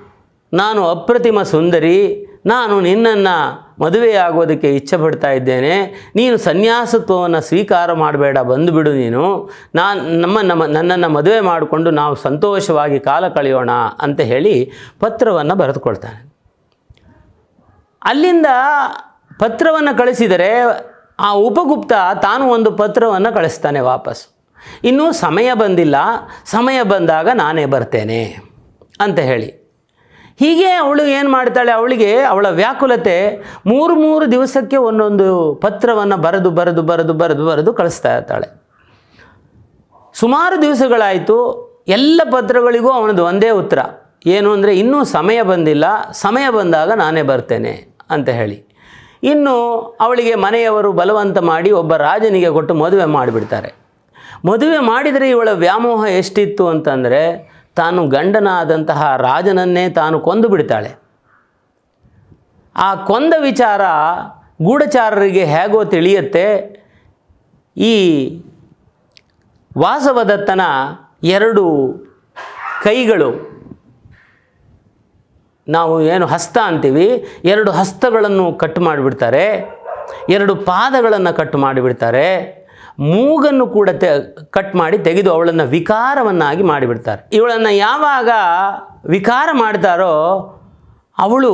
ನಾನು ಅಪ್ರತಿಮ ಸುಂದರಿ. ನಾನು ನಿನ್ನನ್ನು ಮದುವೆಯಾಗೋದಕ್ಕೆ ಇಚ್ಛೆ ಪಡ್ತಾ ಇದ್ದೇನೆ. ನೀನು ಸನ್ಯಾಸತ್ವವನ್ನು ಸ್ವೀಕಾರ ಮಾಡಬೇಡ ಬಂದುಬಿಡು ನೀನು. ನಾನು, ನಮ್ಮ ನಮ್ಮ, ನನ್ನನ್ನು ಮದುವೆ ಮಾಡಿಕೊಂಡು ನಾವು ಸಂತೋಷವಾಗಿ ಕಾಲ ಕಳೆಯೋಣ ಅಂತ ಹೇಳಿ ಪತ್ರವನ್ನು ಬರೆದುಕೊಳ್ತಾನೆ. ಅಲ್ಲಿಂದ ಪತ್ರವನ್ನು ಕಳಿಸಿದರೆ ಆ ಉಪಗುಪ್ತ ತಾನು ಒಂದು ಪತ್ರವನ್ನು ಕಳಿಸ್ತಾನೆ ವಾಪಸ್ ಇನ್ನೂ ಸಮಯ ಬಂದಿಲ್ಲ, ಸಮಯ ಬಂದಾಗ ನಾನೇ ಬರ್ತೇನೆ ಅಂತ ಹೇಳಿ. ಹೀಗೆ ಅವಳು ಏನು ಮಾಡ್ತಾಳೆ? ಅವಳಿಗೆ ಅವಳ ವ್ಯಾಕುಲತೆ ಮೂರು ಮೂರು ದಿವಸಕ್ಕೆ ಒಂದೊಂದು ಪತ್ರವನ್ನು ಬರೆದು ಬರೆದು ಬರೆದು ಬರೆದು ಬರೆದು ಕಳಿಸ್ತಾ ಇರ್ತಾಳೆ. ಸುಮಾರು ದಿವಸಗಳಾಯಿತು, ಎಲ್ಲ ಪತ್ರಗಳಿಗೂ ಅವನದು ಒಂದೇ ಉತ್ತರ. ಏನು ಅಂದರೆ ಇನ್ನೂ ಸಮಯ ಬಂದಿಲ್ಲ, ಸಮಯ ಬಂದಾಗ ನಾನೇ ಬರ್ತೇನೆ. ಅಂತ ಹೇಳಿ. ಇನ್ನು ಅವಳಿಗೆ ಮನೆಯವರು ಬಲವಂತ ಮಾಡಿ ಒಬ್ಬ ರಾಜನಿಗೆ ಕೊಟ್ಟು ಮದುವೆ ಮಾಡಿಬಿಡ್ತಾರೆ. ಮದುವೆ ಮಾಡಿದರೆ ಇವಳ ವ್ಯಾಮೋಹ ಎಷ್ಟಿತ್ತು ಅಂತಂದರೆ ತಾನು ಗಂಡನಾದಂತಹ ರಾಜನನ್ನೇ ತಾನು ಕೊಂದು ಬಿಡ್ತಾಳೆ. ಆ ಕೊಂದ ವಿಚಾರ ಗೂಢಚಾರರಿಗೆ ಹೇಗೋ ತಿಳಿಯುತ್ತೆ. ಈ ವಾಸವದತ್ತನ ಎರಡು ಕೈಗಳು ನಾವು ಏನು ಹಸ್ತ ಅಂತೀವಿ, ಎರಡು ಹಸ್ತಗಳನ್ನು ಕಟ್ ಮಾಡಿಬಿಡ್ತಾರೆ, ಎರಡು ಪಾದಗಳನ್ನು ಕಟ್ ಮಾಡಿಬಿಡ್ತಾರೆ, ಮೂಗನ್ನು ಕೂಡ ತೆ, ಕಟ್ ಮಾಡಿ ತೆಗೆದು ಅವಳನ್ನು ವಿಕಾರವನ್ನಾಗಿ ಮಾಡಿಬಿಡ್ತಾರೆ. ಇವಳನ್ನು ಯಾವಾಗ ವಿಕಾರ ಮಾಡ್ತಾರೋ, ಅವಳು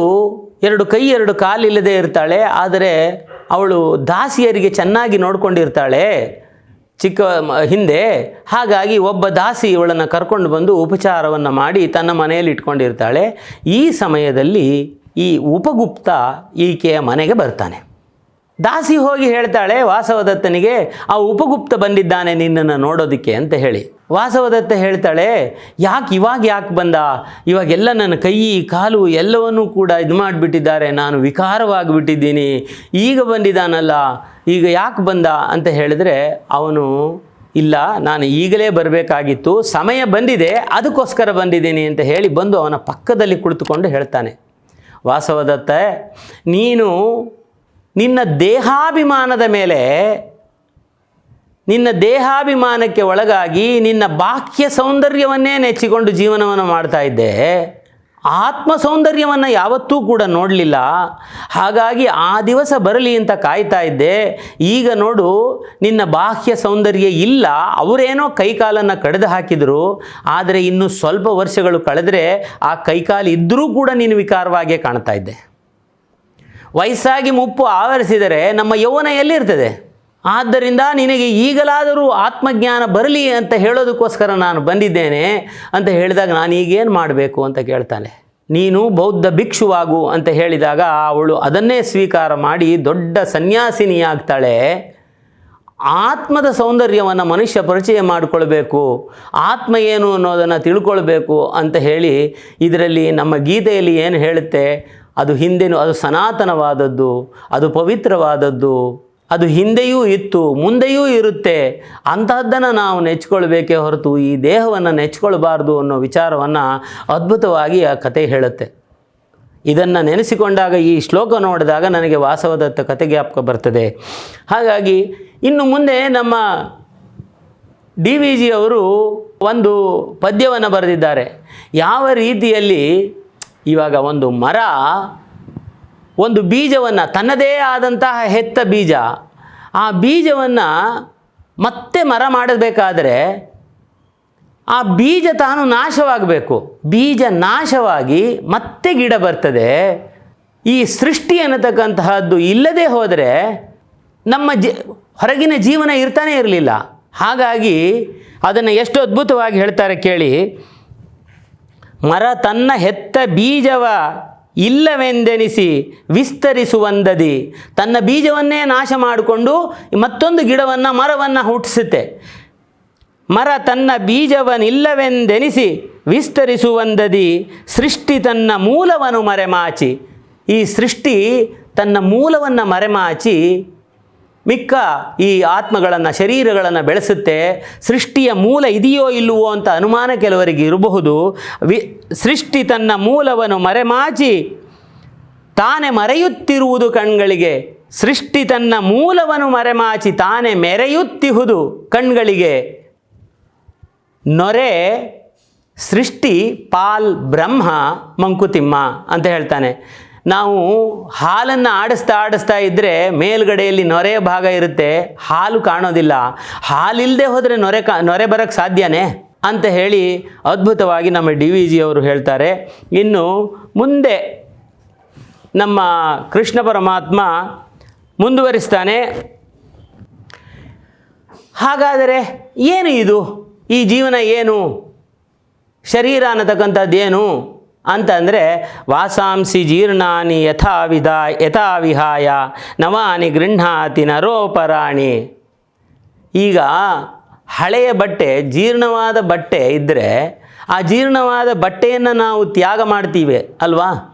ಎರಡು ಕೈ, ಎರಡು ಕಾಲಿಲ್ಲದೆ ಇರ್ತಾಳೆ, ಆದರೆ ಅವಳು ದಾಸಿಯರಿಗೆ ಚೆನ್ನಾಗಿ ನೋಡ್ಕೊಂಡಿರ್ತಾಳೆ ಚಿಕ್ಕ ಹಿಂದೆ ಹಾಗಾಗಿ ಒಬ್ಬ ದಾಸಿ ಇವಳನ್ನು ಕರ್ಕೊಂಡು ಬಂದು ಉಪಚಾರವನ್ನು ಮಾಡಿ ತನ್ನ ಮನೆಯಲ್ಲಿ ಇಟ್ಕೊಂಡಿರ್ತಾಳೆ. ಈ ಸಮಯದಲ್ಲಿ ಈ ಉಪಗುಪ್ತ ಈಕೆಯ ಮನೆಗೆ ಬರ್ತಾನೆ. ದಾಸಿ ಹೋಗಿ ಹೇಳ್ತಾಳೆ, ವಾಸವದತ್ತನಿಗೆ ಆ ಉಪಗುಪ್ತ ಬಂದಿದ್ದಾನೆ ನಿನ್ನನ್ನು ನೋಡೋದಕ್ಕೆ, ಅಂತ ಹೇಳಿ. ವಾಸವದತ್ತ ಹೇಳ್ತಾಳೆ, ಯಾಕೆ ಇವಾಗ ಯಾಕೆ ಬಂದ? ಇವಾಗೆಲ್ಲ ನನ್ನ ಕೈ, ಕಾಲು ಎಲ್ಲವನ್ನೂ ಕೂಡ ಇದು ಮಾಡಿಬಿಟ್ಟಿದ್ದಾರೆ, ನಾನು ವಿಕಾರವಾಗಿಬಿಟ್ಟಿದ್ದೀನಿ, ಈಗ ಬಂದಿದ್ದಾನಲ್ಲ ಈಗ ಯಾಕೆ ಬಂದ? ಅಂತ ಹೇಳಿದ್ರೆ, ಅವನು, ಇಲ್ಲ, ನಾನು ಈಗಲೇ ಬರಬೇಕಾಗಿತ್ತು, ಸಮಯ ಬಂದಿದೆ, ಅದಕ್ಕೋಸ್ಕರ ಬಂದಿದ್ದೀನಿ ಅಂತ ಹೇಳಿ ಬಂದು ಅವನ ಪಕ್ಕದಲ್ಲಿ ಕುಳಿತುಕೊಂಡು ಹೇಳ್ತಾನೆ. ವಾಸವದತ್ತ, ನೀನು ನಿನ್ನ ದೇಹಾಭಿಮಾನದ ಮೇಲೆ ನಿನ್ನ ದೇಹಾಭಿಮಾನಕ್ಕೆ ಒಳಗಾಗಿ ನಿನ್ನ ಬಾಹ್ಯ ಸೌಂದರ್ಯವನ್ನೇ ನೆಚ್ಚಿಕೊಂಡು ಜೀವನವನ್ನು ಮಾಡ್ತಾ ಇದ್ದೆ. ಆತ್ಮ ಸೌಂದರ್ಯವನ್ನು ಯಾವತ್ತೂ ಕೂಡ ನೋಡಲಿಲ್ಲ. ಹಾಗಾಗಿ ಆ ದಿವಸ ಬರಲಿ ಅಂತ ಕಾಯ್ತಾ ಇದ್ದೆ. ಈಗ ನೋಡು, ನಿನ್ನ ಬಾಹ್ಯ ಸೌಂದರ್ಯ ಇಲ್ಲ. ಅವರೇನೋ ಕೈಕಾಲನ್ನು ಕಡಿದು ಹಾಕಿದರು. ಆದರೆ ಇನ್ನು ಸ್ವಲ್ಪ ವರ್ಷಗಳು ಕಳೆದರೆ ಆ ಕೈಕಾಲು ಇದ್ದರೂ ಕೂಡ ನೀನು ವಿಕಾರವಾಗೇ ಕಾಣ್ತಾ ಇದ್ದೆ. ವಯಸ್ಸಾಗಿ ಮುಪ್ಪು ಆವರಿಸಿದರೆ ನಮ್ಮ ಯೌವನ ಎಲ್ಲಿರ್ತದೆ? ಆದ್ದರಿಂದ ನಿನಗೆ ಈಗಲಾದರೂ ಆತ್ಮಜ್ಞಾನ ಬರಲಿ ಅಂತ ಹೇಳೋದಕ್ಕೋಸ್ಕರ ನಾನು ಬಂದಿದ್ದೇನೆ ಅಂತ ಹೇಳಿದಾಗ ನಾನು ಈಗೇನು ಮಾಡಬೇಕು ಅಂತ ಕೇಳ್ತಾನೆ. ನೀನು ಬೌದ್ಧ ಭಿಕ್ಷುವಾಗು ಅಂತ ಹೇಳಿದಾಗ ಅವಳು ಅದನ್ನೇ ಸ್ವೀಕಾರ ಮಾಡಿ ದೊಡ್ಡ ಸನ್ಯಾಸಿನಿಯಾಗ್ತಾಳೆ. ಆತ್ಮದ ಸೌಂದರ್ಯವನ್ನು ಮನುಷ್ಯ ಪರಿಚಯ ಮಾಡಿಕೊಳ್ಬೇಕು. ಆತ್ಮ ಏನು ಅನ್ನೋದನ್ನು ತಿಳ್ಕೊಳ್ಬೇಕು ಅಂತ ಹೇಳಿ ಇದರಲ್ಲಿ ನಮ್ಮ ಗೀತೆಯಲ್ಲಿ ಏನು ಹೇಳುತ್ತೆ? ಅದು ಹಿಂದೆನೂ ಅದು ಸನಾತನವಾದದ್ದು, ಅದು ಪವಿತ್ರವಾದದ್ದು. ಅದು ಹಿಂದೆಯೂ ಇತ್ತು, ಮುಂದೆಯೂ ಇರುತ್ತೆ. ಅಂತಹದ್ದನ್ನು ನಾವು ನೆಚ್ಕೊಳ್ಬೇಕೇ ಹೊರತು ಈ ದೇಹವನ್ನು ನೆಚ್ಕೊಳ್ಬಾರ್ದು ಅನ್ನೋ ವಿಚಾರವನ್ನು ಅದ್ಭುತವಾಗಿ ಆ ಕತೆ ಹೇಳುತ್ತೆ. ಇದನ್ನು ನೆನೆಸಿಕೊಂಡಾಗ ಈ ಶ್ಲೋಕ ನೋಡಿದಾಗ ನನಗೆ ವಾಸವದತ್ತ ಕತೆ ಜ್ಞಾಪಕ ಬರ್ತದೆ. ಹಾಗಾಗಿ ಇನ್ನು ಮುಂದೆ ನಮ್ಮ ಡಿ ವಿ ಜಿ ಅವರು ಒಂದು ಪದ್ಯವನ್ನು ಬರೆದಿದ್ದಾರೆ. ಯಾವ ರೀತಿಯಲ್ಲಿ ಇವಾಗ ಒಂದು ಮರ ಒಂದು ಬೀಜವನ್ನು, ತನ್ನದೇ ಆದಂತಹ ಹೆತ್ತ ಬೀಜ, ಆ ಬೀಜವನ್ನು ಮತ್ತೆ ಮರ ಮಾಡಬೇಕಾದರೆ ಆ ಬೀಜ ತಾನು ನಾಶವಾಗಬೇಕು. ಬೀಜ ನಾಶವಾಗಿ ಮತ್ತೆ ಗಿಡ ಬರ್ತದೆ. ಈ ಸೃಷ್ಟಿ ಅನ್ನತಕ್ಕಂತಹದ್ದು ಇಲ್ಲದೆ ಹೋದರೆ ನಮ್ಮ ಜಿ, ಹೊರಗಿನ ಜೀವನ ಇರ್ತಾನೆ ಇರಲಿಲ್ಲ. ಹಾಗಾಗಿ ಅದನ್ನು ಎಷ್ಟು ಅದ್ಭುತವಾಗಿ ಹೇಳ್ತಾರೆ ಕೇಳಿ, ಮರ ತನ್ನ ಹೆತ್ತ ಬೀಜವ ಇಲ್ಲವೆಂದೆನಿಸಿ ವಿಸ್ತರಿಸುವಂದದಿ. ತನ್ನ ಬೀಜವನ್ನೇ ನಾಶ ಮಾಡಿಕೊಂಡು ಮತ್ತೊಂದು ಗಿಡವನ್ನು, ಮರವನ್ನು ಹುಟ್ಟಿಸುತ್ತೆ. ಮರ ತನ್ನ ಬೀಜವನ್ನಿಲ್ಲವೆಂದೆನಿಸಿ ವಿಸ್ತರಿಸುವಂದದಿ. ಸೃಷ್ಟಿ ತನ್ನ ಮೂಲವನ್ನು ಮರೆಮಾಚಿ. ಈ ಸೃಷ್ಟಿ ತನ್ನ ಮೂಲವನ್ನು ಮರೆಮಾಚಿ ಮಿಕ್ಕ ಈ ಆತ್ಮಗಳನ್ನು, ಶರೀರಗಳನ್ನು ಬೆಳೆಸುತ್ತೆ. ಸೃಷ್ಟಿಯ ಮೂಲ ಇದೆಯೋ ಇಲ್ಲವೋ ಅಂತ ಅನುಮಾನ ಕೆಲವರಿಗೆ ಇರಬಹುದು. ವಿ, ಸೃಷ್ಟಿ ತನ್ನ ಮೂಲವನ್ನು ಮರೆಮಾಚಿ ತಾನೇ ಮರೆಯುತ್ತಿರುವುದು ಕಣ್ಗಳಿಗೆ. ಸೃಷ್ಟಿ ತನ್ನ ಮೂಲವನ್ನು ಮರೆಮಾಚಿ ತಾನೇ ಮೆರೆಯುತ್ತಿಹುದು ಕಣ್ಗಳಿಗೆ. ನೊರೆ ಸೃಷ್ಟಿ ಪಾಲ್ ಬ್ರಹ್ಮ ಮಂಕುತಿಮ್ಮ ಅಂತ ಹೇಳ್ತಾನೆ. ನಾವು ಹಾಲನ್ನು ಆಡಿಸ್ತಾ ಆಡಿಸ್ತಾ ಇದ್ದರೆ ಮೇಲ್ಗಡೆಯಲ್ಲಿ ನೊರೆ ಭಾಗ ಇರುತ್ತೆ, ಹಾಲು ಕಾಣೋದಿಲ್ಲ. ಹಾಲಿಲ್ಲದೆ ಹೋದರೆ ನೊರೆ ಕಾ, ನೊರೆ ಬರೋಕ್ಕೆ ಸಾಧ್ಯನೇ? ಅಂತ ಹೇಳಿ ಅದ್ಭುತವಾಗಿ ನಮ್ಮ ಡಿ ವಿ ಜಿ ಅವರು ಹೇಳ್ತಾರೆ. ಇನ್ನು ಮುಂದೆ ನಮ್ಮ ಕೃಷ್ಣ ಪರಮಾತ್ಮ ಮುಂದುವರಿಸ್ತಾನೆ. ಹಾಗಾದರೆ ಏನು ಇದು? ಈ ಜೀವನ ಏನು? ಶರೀರ ಅನ್ನತಕ್ಕಂಥದ್ದೇನು ಅಂತಂದರೆ, ವಾಸಾಂಸಿ ಜೀರ್ಣಾನಿ ಯಥಾವಿಧ ಯಥಾವಿಹಾಯ ನವಾನಿ ಗೃಹಾತಿ ನರೋಪರಾಣಿ. ಈಗ ಹಳೆಯ ಬಟ್ಟೆ, ಜೀರ್ಣವಾದ ಬಟ್ಟೆ ಇದ್ದರೆ ಆ ಜೀರ್ಣವಾದ ಬಟ್ಟೆಯನ್ನು ನಾವು ತ್ಯಾಗ ಮಾಡ್ತೀವಿ ಅಲ್ವಾ?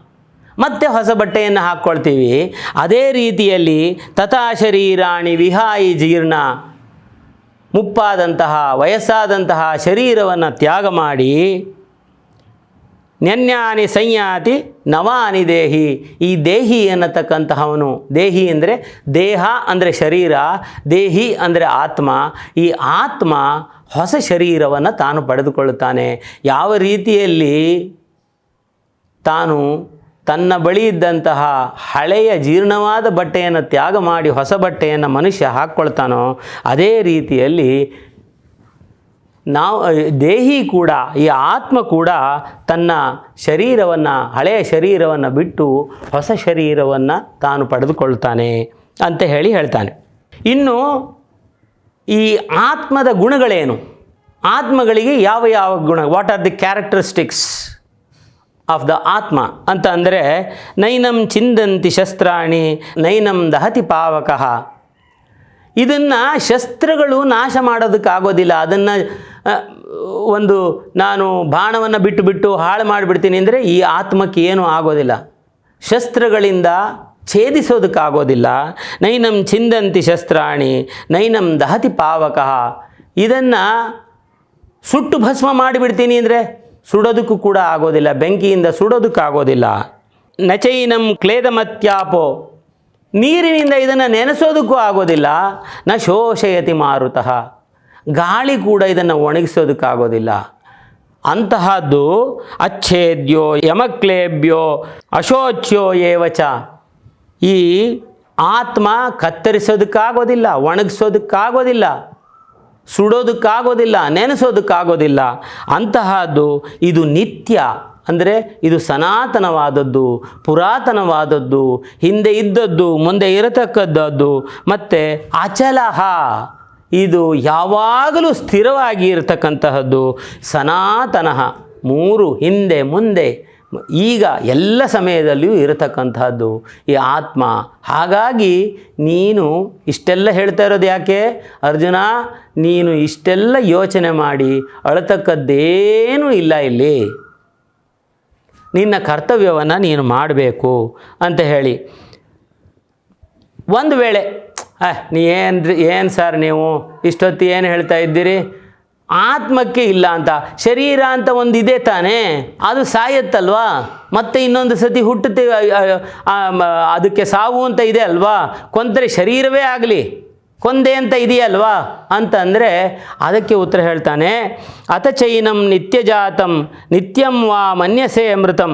ಮತ್ತೆ ಹೊಸ ಬಟ್ಟೆಯನ್ನು ಹಾಕ್ಕೊಳ್ತೀವಿ. ಅದೇ ರೀತಿಯಲ್ಲಿ ತಥಾ ಶರೀರಾಣಿ ವಿಹಾಯಿ ಜೀರ್ಣ, ಮುಪ್ಪಾದಂತಹ ವಯಸ್ಸಾದಂತಹ ಶರೀರವನ್ನು ತ್ಯಾಗ ಮಾಡಿ ನೆನ್ಯಾನಿ ಸಂಯಾತಿ ನವಾನಿ ದೇಹಿ. ಈ ದೇಹಿ ಅನ್ನತಕ್ಕಂತಹವನು ದೇಹಿ ಅಂದರೆ ದೇಹ ಅಂದರೆ ಶರೀರ, ದೇಹಿ ಅಂದರೆ ಆತ್ಮ. ಈ ಆತ್ಮ ಹೊಸ ಶರೀರವನ್ನು ತಾನು ಪಡೆದುಕೊಳ್ಳುತ್ತಾನೆ. ಯಾವ ರೀತಿಯಲ್ಲಿ ತಾನು ತನ್ನ ಬಳಿ ಇದ್ದಂತಹ ಹಳೆಯ ಜೀರ್ಣವಾದ ಬಟ್ಟೆಯನ್ನು ತ್ಯಾಗ ಮಾಡಿ ಹೊಸ ಬಟ್ಟೆಯನ್ನು ಮನುಷ್ಯ ಹಾಕ್ಕೊಳ್ತಾನೋ, ಅದೇ ರೀತಿಯಲ್ಲಿ ನಾವು ದೇಹಿ ಕೂಡ, ಈ ಆತ್ಮ ಕೂಡ ತನ್ನ ಶರೀರವನ್ನು, ಹಳೆಯ ಶರೀರವನ್ನು ಬಿಟ್ಟು ಹೊಸ ಶರೀರವನ್ನು ತಾನು ಪಡೆದುಕೊಳ್ತಾನೆ ಅಂತ ಹೇಳಿ ಹೇಳ್ತಾನೆ. ಇನ್ನು ಈ ಆತ್ಮದ ಗುಣಗಳೇನು? ಆತ್ಮಗಳಿಗೆ ಯಾವ ಯಾವ ಗುಣ? What are the characteristics of the atma? ಅಂತ ಅಂದರೆ, ನೈನಂ ಚಿಂದಂತಿ ಶಸ್ತ್ರಾಣಿ, ನೈನಂ ದಹತಿ ಪಾವಕಃ. ಇದನ್ನು ಶಸ್ತ್ರಗಳು ನಾಶ ಮಾಡೋದಕ್ಕಾಗೋದಿಲ್ಲ. ಅದನ್ನು ಒಂದು ನಾನು ಬಾಣವನ್ನು ಬಿಟ್ಟು ಬಿಟ್ಟು ಹಾಳು ಮಾಡಿಬಿಡ್ತೀನಿ ಅಂದರೆ ಈ ಆತ್ಮಕ್ಕೆ ಏನೂ ಆಗೋದಿಲ್ಲ. ಶಸ್ತ್ರಗಳಿಂದ ಛೇದಿಸೋದಕ್ಕಾಗೋದಿಲ್ಲ. ನೈನಂ ಚಿಂದಂತಿ ಶಸ್ತ್ರಾಣಿ, ನೈನಂ ದಹತಿ ಪಾವಕ. ಇದನ್ನು ಸುಟ್ಟು ಭಸ್ಮ ಮಾಡಿಬಿಡ್ತೀನಿ ಅಂದರೆ ಸುಡೋದಕ್ಕೂ ಕೂಡ ಆಗೋದಿಲ್ಲ, ಬೆಂಕಿಯಿಂದ ಸುಡೋದಕ್ಕಾಗೋದಿಲ್ಲ ನಚೈನಂ ಕ್ಲೇದಮತ್ಯಾಪೋ. ನೀರಿನಿಂದ ಇದನ್ನು ನೆನೆಸೋದಕ್ಕೂ ಆಗೋದಿಲ್ಲ. ನ ಶೋಷಯತಿ ಮಾರುತಃ. ಗಾಳಿ ಕೂಡ ಇದನ್ನು ಒಣಗಿಸೋದಕ್ಕಾಗೋದಿಲ್ಲ. ಅಂತಹದ್ದು ಅಚ್ಛೇದ್ಯೋ ಯಮಕ್ಲೇಬ್ಯೋ ಅಶೋಚ್ಯೋ ಏವಚ. ಈ ಆತ್ಮ ಕತ್ತರಿಸೋದಕ್ಕಾಗೋದಿಲ್ಲ, ಒಣಗಿಸೋದಕ್ಕಾಗೋದಿಲ್ಲ, ಸುಡೋದಕ್ಕಾಗೋದಿಲ್ಲ, ನೆನೆಸೋದಕ್ಕಾಗೋದಿಲ್ಲ. ಅಂತಹದ್ದು ಇದು ನಿತ್ಯ, ಅಂದರೆ ಇದು ಸನಾತನವಾದದ್ದು, ಪುರಾತನವಾದದ್ದು, ಹಿಂದೆ ಇದ್ದದ್ದು, ಮುಂದೆ ಇರತಕ್ಕದ್ದದ್ದು, ಮತ್ತು ಅಚಲಹ. ಇದು ಯಾವಾಗಲೂ ಸ್ಥಿರವಾಗಿ ಇರತಕ್ಕಂತಹದ್ದು ಸನಾತನ. ಮೂರು ಹಿಂದೆ ಮುಂದೆ ಈಗ ಎಲ್ಲ ಸಮಯದಲ್ಲಿಯೂ ಇರತಕ್ಕಂತಹದ್ದು ಈ ಆತ್ಮ. ಹಾಗಾಗಿ ನೀನು ಇಷ್ಟೆಲ್ಲ ಹೇಳ್ತಾ ಇರೋದು ಯಾಕೆ? ಅರ್ಜುನ, ನೀನು ಇಷ್ಟೆಲ್ಲ ಯೋಚನೆ ಮಾಡಿ ಅಳತಕ್ಕದ್ದೇನೂ ಇಲ್ಲ ಇಲ್ಲಿ. ನಿನ್ನ ಕರ್ತವ್ಯವನ್ನು ನೀನು ಮಾಡಬೇಕು ಅಂತ ಹೇಳಿ. ಒಂದು ವೇಳೆ ನೀ ಏನು ಏನು ಸರ್ ನೀವು? ಇಷ್ಟೊತ್ತು ಏನು ಹೇಳ್ತಾ ಇದ್ದೀರಿ? ಆತ್ಮಕ್ಕೆ ಇಲ್ಲ ಅಂತ. ಶರೀರ ಅಂತ ಒಂದು ಇದೆ ತಾನೇ? ಅದು ಸಾಯತ್ತಲ್ವಾ? ಮತ್ತೆ ಇನ್ನೊಂದು ಸತಿ ಹುಟ್ಟುತ್ತೆ ಅದಕ್ಕೆ ಸಾವು ಅಂತ ಇದೆ ಅಲ್ವಾ? ಕೊಂದರೆ ಶರೀರವೇ ಆಗಲಿ. ಕೊಂದೆ ಅಂತ ಇದೆಯಲ್ವಾ? ಅಂತ ಅಂದರೆ ಅದಕ್ಕೆ ಉತ್ತರ ಹೇಳ್ತಾನೆ ಅತಚೈನಂ ನಿತ್ಯಜಾತಂ, ನಿತ್ಯಂ ವಾ ಮನ್ಯಸೆ ಅಮೃತಂ.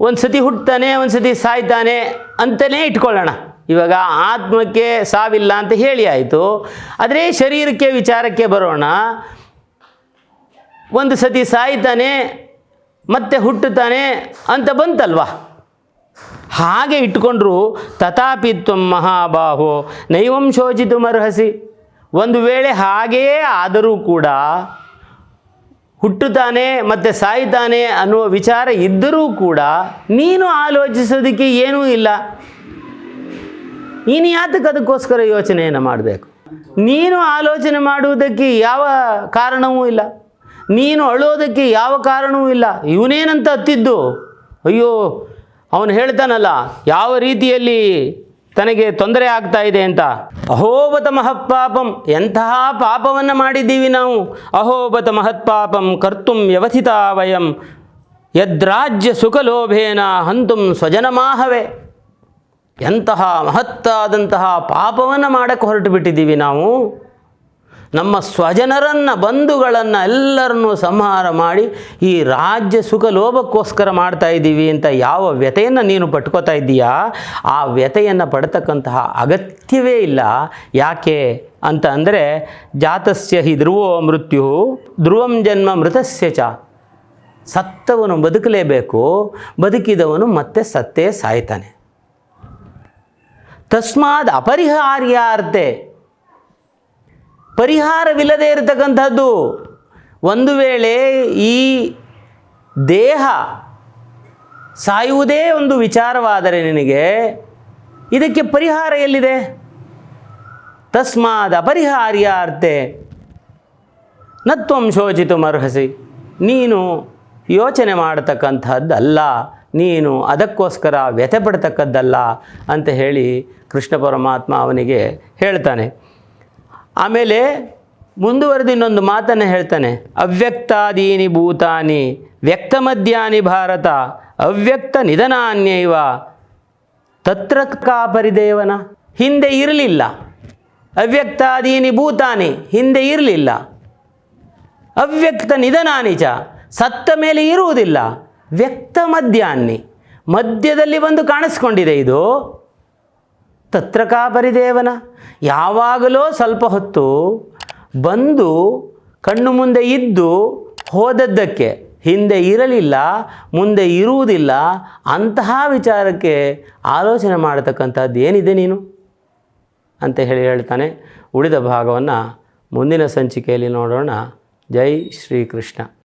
ಒಂದು ಸತಿ ಹುಟ್ಟುತ್ತಾನೆ ಒಂದು ಸತಿ ಸಾಯ್ತಾನೆ ಅಂತಲೇ ಇಟ್ಕೊಳ್ಳೋಣ. ಇವಾಗ ಆತ್ಮಕ್ಕೆ ಸಾವಿಲ್ಲ ಅಂತ ಹೇಳಿ ಆಯಿತು. ಆದರೆ ಶರೀರಕ್ಕೆ ವಿಚಾರಕ್ಕೆ ಬರೋಣ. ಒಂದು ಸತಿ ಸಾಯ್ತಾನೆ, ಮತ್ತೆ ಹುಟ್ಟುತ್ತಾನೆ ಅಂತ ಬಂತಲ್ವಾ? ಹಾಗೆ ಇಟ್ಕೊಂಡ್ರು ತಥಾಪಿತ್ವ ಮಹಾಬಾಹೋ, ನೈವಂ ಶೋಚಿತುಮರ್ಹಸಿ ಒಂದು ವೇಳೆ ಹಾಗೆಯೇ ಆದರೂ ಕೂಡ ಹುಟ್ಟುತ್ತಾನೆ, ಮತ್ತು ಸಾಯ್ತಾನೆ ಅನ್ನುವ ವಿಚಾರ ಇದ್ದರೂ ಕೂಡ ನೀನು ಆಲೋಚಿಸೋದಕ್ಕೆ ಏನೂ ಇಲ್ಲ. ನೀನು ಯಾತಕ್ಕೆ ಅದಕ್ಕೋಸ್ಕರ ಯೋಚನೆಯನ್ನು ಮಾಡಬೇಕು? ನೀನು ಆಲೋಚನೆ ಮಾಡುವುದಕ್ಕೆ ಯಾವ ಕಾರಣವೂ ಇಲ್ಲ. ನೀನು ಅಳೋದಕ್ಕೆ ಯಾವ ಕಾರಣವೂ ಇಲ್ಲ. ಇವನೇನಂತ ಹತ್ತಿದ್ದು? ಅಯ್ಯೋ, ಅವನು ಹೇಳ್ತಾನಲ್ಲ, ಯಾವ ರೀತಿಯಲ್ಲಿ ತನಗೆ ತೊಂದರೆ ಆಗ್ತಾ ಇದೆ ಅಂತ? ಅಹೋಬತ ಮಹತ್ಪಾಪಂ ಎಂತಹ ಪಾಪವನ್ನು ಮಾಡಿದ್ದೀವಿ ನಾವು? ಅಹೋಬತ ಮಹತ್ಪಾಪಂ ಕರ್ತುಂ ವ್ಯವಥಿತ ವಯಂ. ಯದ್ರಾಜ್ಯ ಸುಖಲೋಭೇನ ಹಂತುಂ ಸ್ವಜನಮಾಹವೇ. ಎಂತಹ ಮಹತ್ತಾದಂತಹ ಪಾಪವನ್ನು ಮಾಡಕ್ಕೆ ಹೊರಟು ಬಿಟ್ಟಿದ್ದೀವಿ ನಾವು. ನಮ್ಮ ಸ್ವಜನರನ್ನು, ಬಂಧುಗಳನ್ನು ಎಲ್ಲರನ್ನೂ ಸಂಹಾರ ಮಾಡಿ ಈ ರಾಜ್ಯ ಸುಖ ಲೋಭಕ್ಕೋಸ್ಕರ ಮಾಡ್ತಾ ಇದ್ದೀವಿ ಅಂತ ಯಾವ ವ್ಯತೆಯನ್ನು ನೀನು ಪಟ್ಕೋತಾ ಇದ್ದೀಯಾ? ಆ ವ್ಯತೆಯನ್ನು ಪಡ್ತಕ್ಕಂತಹ ಅಗತ್ಯವೇ ಇಲ್ಲ. ಯಾಕೆ ಅಂತ ಅಂದರೆ, ಜಾತಸ್ಯ ಹಿ ಧ್ರುವೋ ಮೃತ್ಯು, ಧ್ರುವಂ ಜನ್ಮ ಮೃತಸ್ಯ ಚ. ಸತ್ತವನು ಬದುಕಲೇಬೇಕು, ಬದುಕಿದವನು ಮತ್ತೆ ಸತ್ತೇ ಸಾಯ್ತಾನೆ. ತಸ್ಮಾದ್ ಅಪರಿಹಾರ್ಯಾರ್ತೆ. ಪರಿಹಾರವಿಲ್ಲದೆ ಇರತಕ್ಕಂಥದ್ದು. ಒಂದು ವೇಳೆ ಈ ದೇಹ ಸಾಯುವುದೇ ಒಂದು ವಿಚಾರವಾದರೆ ನಿನಗೆ ಇದಕ್ಕೆ ಪರಿಹಾರ ಎಲ್ಲಿದೆ? ತಸ್ಮಾದ್ ಅಪರಿಹಾರ್ಯಾರ್ತೆ. ನತ್ವಂ ಶೋಚಿತು ಶೋಚಿತುಮರ್ಹಸಿ. ನೀನು ಯೋಚನೆ ಮಾಡತಕ್ಕಂಥದ್ದಲ್ಲ. ನೀನು ಅದಕ್ಕೋಸ್ಕರ ವ್ಯಥೆ ಪಡ್ತಕ್ಕದ್ದಲ್ಲ ಅಂತ ಹೇಳಿ ಕೃಷ್ಣ ಪರಮಾತ್ಮ ಅವನಿಗೆ ಹೇಳ್ತಾನೆ. ಆಮೇಲೆ ಮುಂದುವರೆದು ಇನ್ನೊಂದು ಮಾತನ್ನು ಹೇಳ್ತಾನೆ. ಅವ್ಯಕ್ತಾದೀನಿ ಭೂತಾನಿ, ವ್ಯಕ್ತಮದ್ಯಾನಿ ಭಾರತ, ಅವ್ಯಕ್ತ ನಿಧನಾನ್ಯೈವ, ತತ್ರ ಕಾಪರಿದೇವನ ಹಿಂದೆ ಇರಲಿಲ್ಲ. ಅವ್ಯಕ್ತಾದೀನಿ ಭೂತಾನಿ, ಹಿಂದೆ ಇರಲಿಲ್ಲ. ಅವ್ಯಕ್ತ ನಿಧನಾನಿಚ ಸತ್ತ ಮೇಲೆ ಇರುವುದಿಲ್ಲ. ವ್ಯಕ್ತ ಮಧ್ಯಾಹ್ನಿ. ಮಧ್ಯದಲ್ಲಿ ಬಂದು ಕಾಣಿಸ್ಕೊಂಡಿದೆ ಇದು. ತತ್ರ ಕಾ ಪರಿದೇವನ. ಯಾವಾಗಲೋ ಸ್ವಲ್ಪ ಹೊತ್ತು ಬಂದು ಕಣ್ಣು ಮುಂದೆ ಇದ್ದು ಹೋದದ್ದಕ್ಕೆ ಹಿಂದೆ ಇರಲಿಲ್ಲ, ಮುಂದೆ ಇರುವುದಿಲ್ಲ, ಅಂತಹ ವಿಚಾರಕ್ಕೆ ಆಲೋಚನೆ ಮಾಡತಕ್ಕಂಥದ್ದು ಏನಿದೆ ನೀನು? ಅಂತ ಹೇಳಿ ಹೇಳ್ತಾನೆ. ಉಳಿದ ಭಾಗವನ್ನು ಮುಂದಿನ ಸಂಚಿಕೆಯಲ್ಲಿ ನೋಡೋಣ. ಜೈ ಶ್ರೀಕೃಷ್ಣ.